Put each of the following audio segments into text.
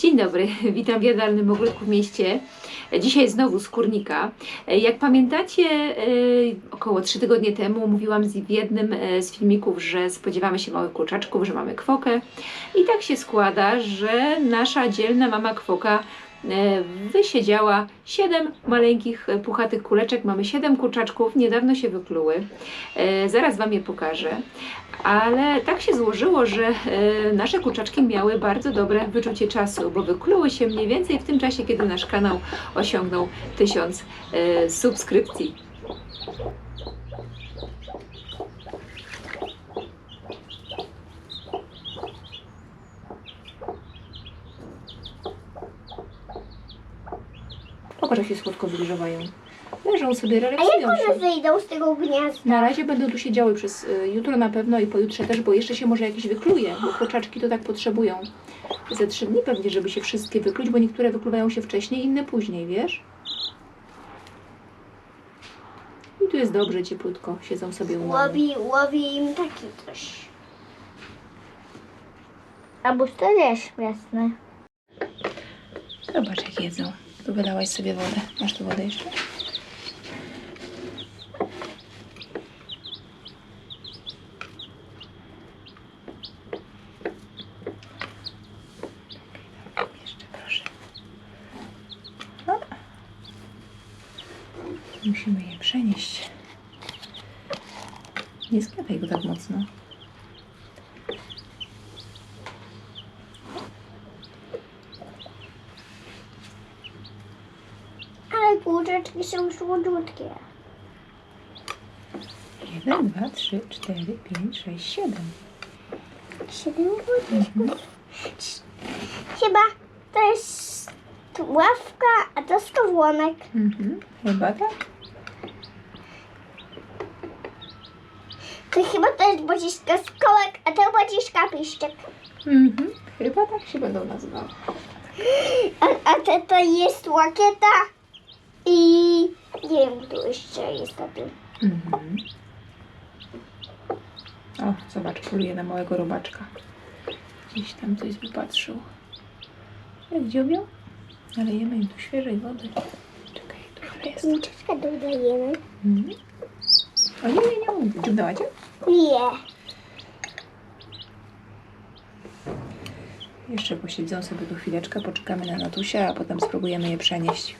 Dzień dobry, witam w jadalnym ogródku w mieście. Dzisiaj znowu z kurnika. Jak pamiętacie, e, około 3 tygodnie temu mówiłam w jednym e, z filmików, że spodziewamy się małych kurczaczków, że mamy kwokę. I tak się składa, że nasza dzielna mama kwoka wysiedziała 7 maleńkich e, puchatych kuleczek. Mamy 7 kurczaczków, niedawno się wykluły. E, Zaraz Wam je pokażę. Ale tak się złożyło, że e, nasze kurczaczki miały bardzo dobre wyczucie czasu, bo wykluły się mniej więcej w tym czasie, kiedy nasz kanał osiągnął 1000 e, subskrypcji. Jak się słodko wygrzewają. Leżą sobie, A jak się. one wyjdą z tego gniazda? Na razie będą tu siedziały przez y, jutro na pewno i pojutrze też, bo jeszcze się może jakieś wykluje, bo kurczaczki to tak potrzebują. Ze trzy dni pewnie, żeby się wszystkie wykluć, bo niektóre wykluwają się wcześniej, inne później, wiesz? I tu jest dobrze, cieplutko, siedzą sobie u mamy. Łowi, łowi im taki coś. Albo to jest śmieszne. Zobacz jak jedzą. Tu wylałaś sobie wodę. Masz tu wodę jeszcze? Musimy je przenieść. Nie sklepaj go tak mocno. Kurczaki są słodkie. Jeden, dwa, trzy, cztery, pięć, sześć, siedem. Siedem kurczaczków. Chyba to jest ławka, a to skowłonek. Mhm. Chyba tak? To chyba to jest bociska skołek, a to bociska piszczek. Mhm. Chyba tak się będą nazywały. A, a to, to jest łakieta jest na tym. Mhm. O, zobacz, poluje na małego robaczka. Gdzieś tam coś wypatrzył. Jak dziobią? Nalejemy im tu świeżej wody. Czekaj, tu jest. Kurczaczka dodajemy. Mhm. O nie, nie, nie, nie. Dziubnęła cię? Nie. Jeszcze posiedzą sobie tu chwileczkę, poczekamy na Natusia, a potem spróbujemy je przenieść.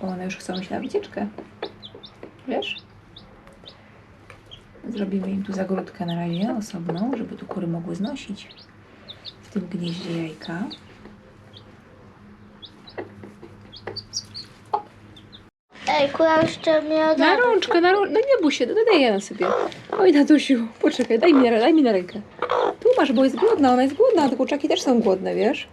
Bo one już chcą iść na wycieczkę. Wiesz? Zrobimy im tu zagródkę na razie osobną, żeby tu kury mogły znosić w tym gnieździe jajka. Ej, kura jeszcze miała Na rączkę, na rączkę. No nie bój się, dodaję na sobie. Oj, Natusiu, poczekaj, daj mi, daj mi na rękę. Tu masz, bo jest głodna, ona jest głodna, te kurczaki też są głodne, wiesz?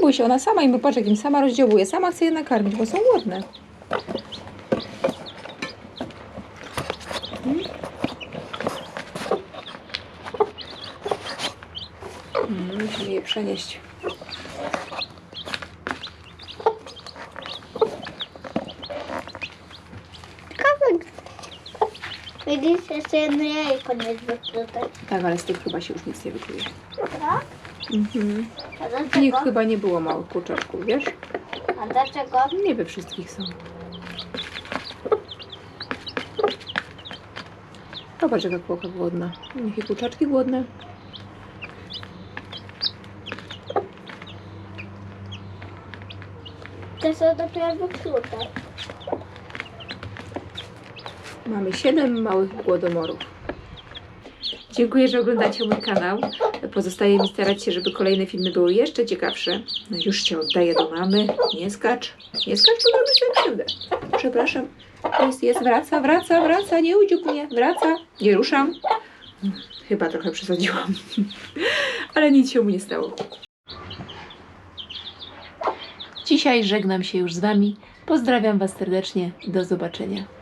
Nie bój się, ona sama im, patrz im sama rozdziałuje, sama chce je nakarmić, bo są głodne. Mm. Mm, musimy je przenieść. Widzisz, jeszcze jedno jajko nie jest wyplute. Tak, ale z tych chyba się już nic nie wykluje. Tak? Mhm. A dlaczego? chyba nie było małych kurczaczków, wiesz? A dlaczego? Nie we wszystkich są. Popatrz jaka kłocha głodna. Niech i kurczaczki głodne. To są dopiero wyplute. Mamy 7 małych głodomorów. Dziękuję, że oglądacie mój kanał. Pozostaje mi starać się, żeby kolejne filmy były jeszcze ciekawsze. No już Cię oddaję do mamy. Nie skacz. Nie skacz, bo robisz sobie krzywdę. Przepraszam. Jest, jest, wraca, wraca, wraca. Nie udziób mnie. Wraca. Nie ruszam. Chyba trochę przesadziłam. Ale nic się mu nie stało. Dzisiaj żegnam się już z Wami. Pozdrawiam Was serdecznie. Do zobaczenia.